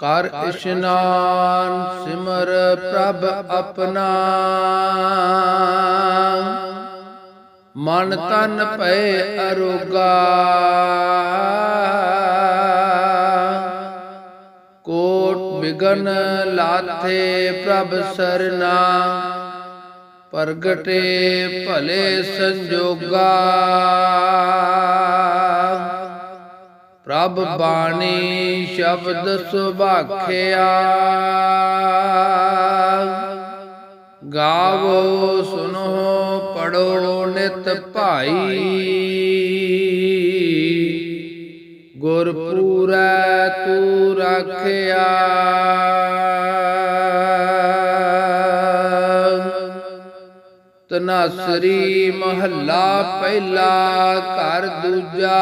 ਕਰ ਇਸ਼ਨਾਨ ਸਿਮਰ ਪ੍ਰਭ ਆਪਣਾ। ਮਨ ਤਨ ਭਏ ਅਰੋਗਾ। ਕੋਟ ਬਿਗਨ ਲਾਥੇ ਪ੍ਰਭ ਸਰਨਾ। ਪ੍ਰਗਟੇ ਭਲੇ ਸੰਜੋਗਾ। ਪ੍ਰਭ ਬਾਣੀ ਸ਼ਬਦ ਸੁਭਾਖਿਆ। ਗਾਵੋ ਸੁਨੋ ਪੜੋ ਨਿਤ ਭਾਈ। ਗੁਰ ਪੂਰੈ ਤੂ ਰਾਖਿਆ। ਤਨਾਸਰੀ ਮਹੱਲਾ ਪਹਿਲਾ, ਘਰ ਦੂਜਾ,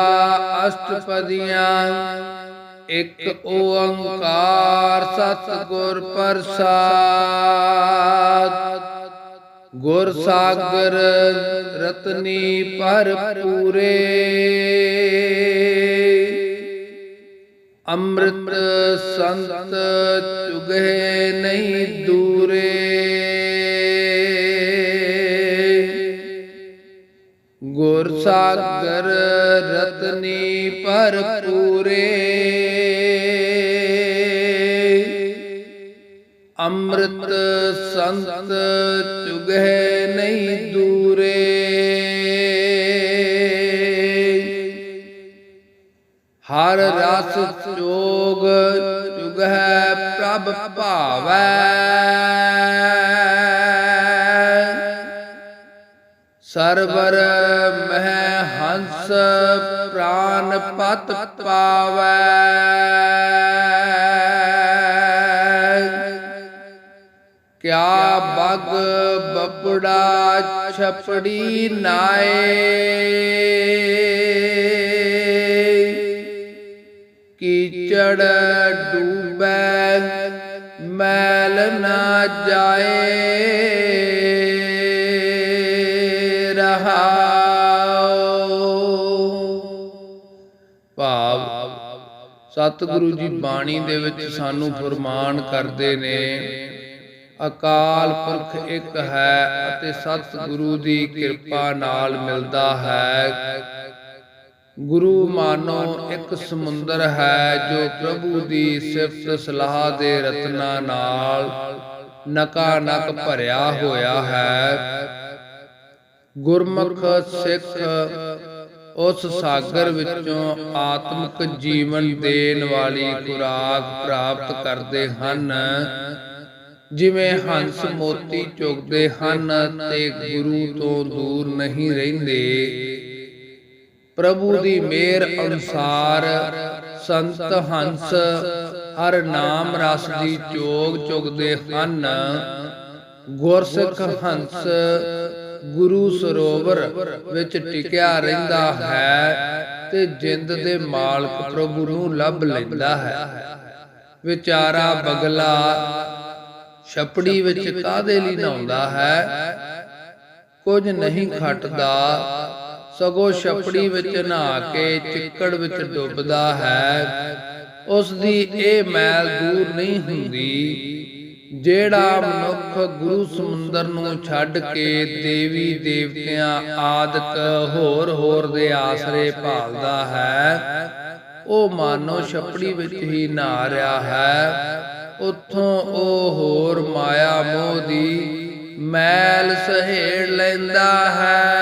ਅਸ਼ਟਪਦੀਆਂ। ਇੱਕ ਓੰਕਾਰ ਸਤਿਗੁਰ ਪ੍ਰਸਾਦ। ਗੁਰ ਸਾਗਰ ਰਤਨੀ ਪਰ ਪੂਰੇ ਅੰਮ੍ਰਿਤ ਸੰਤ ਚੁਗੇ ਨਹੀਂ ਦੂਰੇ। ਸਾਗਰ ਰਤਨੀ ਪਰ ਪੂਰੇ ਅੰਮ੍ਰਿਤ ਸੰਤ ਚੁਗੇ ਨਹੀਂ ਦੂਰੇ। ਹਰ ਰਸ ਚੋਗ ਚੁਗਹਿ ਪ੍ਰਭ ਭਾਵੈ। ਸਰਵਰ ਮਹਿ ਹੰਸ ਪ੍ਰਾਨ ਪਤ ਪਾਵੈ। ਕਿਆ ਬਗ ਬਪੜਾ ਛਪੜੀ ਨਾਏ। ਕੀਚੜ ਡੂਬੈ, ਮੈਲ ਨਾ ਜਾਏ। ਸਤਿਗੁਰੂ ਜੀ ਬਾਣੀ ਦੇ ਵਿੱਚ ਸਾਨੂੰ ਫਰਮਾਨ ਕਰਦੇ ਨੇ, ਅਕਾਲ ਪੁਰਖ ਇੱਕ ਹੈ ਅਤੇ ਸਤਿਗੁਰੂ ਦੀ ਕਿਰਪਾ ਨਾਲ ਮਿਲਦਾ ਹੈ। ਗੁਰੂ ਮਾਨੋ ਇੱਕ ਸਮੁੰਦਰ ਹੈ ਜੋ ਪ੍ਰਭੂ ਦੀ ਸਿਫਤ ਸਲਾਹ ਦੇ ਰਤਨਾ ਨਾਲ ਨਕਾ ਨਕ ਭਰਿਆ ਹੋਇਆ ਹੈ। ਗੁਰਮੁਖ ਸਿੱਖ ਉਸ ਸਾਗਰ ਵਿੱਚੋਂ ਆਤਮਿਕ ਜੀਵਨ ਦੇਣ ਵਾਲੀ ਖੁਰਾਕ ਪ੍ਰਾਪਤ ਕਰਦੇ ਹਨ। ਜਿਵੇਂ ਹੰਸ ਮੋਤੀ ਚੁਗਦੇ ਹਨ ਤੇ ਗੁਰੂ ਤੋਂ ਦੂਰ ਨਹੀਂ ਰਹਿੰਦੇ। ਪ੍ਰਭੂ ਦੀ ਮਿਹਰ ਅਨੁਸਾਰ ਸੰਤ ਹੰਸ ਹਰ ਨਾਮ ਰਸ ਦੀ ਚੋਗ ਚੁਗਦੇ ਹਨ। ਗੁਰਸਿੱਖ ਹੰਸ ਗੁਰੂ ਸਰੋਵਰ ਵਿੱਚ ਟਿਕਿਆ ਰਹਿੰਦਾ ਹੈ ਤੇ ਜਿੰਦ ਦੇ ਮਾਲਕ ਪ੍ਰਭੂ ਨੂੰ ਲੱਭ ਲੈਂਦਾ ਹੈ। ਵਿਚਾਰਾ ਬਗਲਾ ਛਪੜੀ ਵਿੱਚ ਕਾਦੇ ਲਈ ਨਹਾਉਂਦਾ ਹੈ? ਕੁਝ ਨਹੀਂ ਖਟਦਾ, ਸਗੋਂ ਛਪੜੀ ਵਿੱਚ ਨਹਾ ਕੇ ਚਿੱਕੜ ਵਿੱਚ ਡੁੱਬਦਾ ਹੈ। ਉਸ ਦੀ ਇਹ ਮੈਲ ਦੂਰ ਨਹੀਂ ਹੁੰਦੀ। ਜਿਹੜਾ ਮਨੁੱਖ ਗੁਰੂ ਸਮੁੰਦਰ ਨੂੰ ਛੱਡ ਕੇ ਦੇਵੀ ਦੇਵਤਿਆਂ ਆਦਿਕ ਹੋਰ ਹੋਰ ਦੇ ਆਸਰੇ ਭਾਲਦਾ ਹੈ, ਉਹ ਮਾਨੋ ਛਪੜੀ ਵਿੱਚ ਹੀ ਨਹਾ ਰਿਹਾ ਹੈ। ਉੱਥੋਂ ਉਹ ਹੋਰ ਮਾਇਆ ਮੋਹ ਦੀ ਮੈਲ ਸਹੇੜ ਲੈਂਦਾ ਹੈ।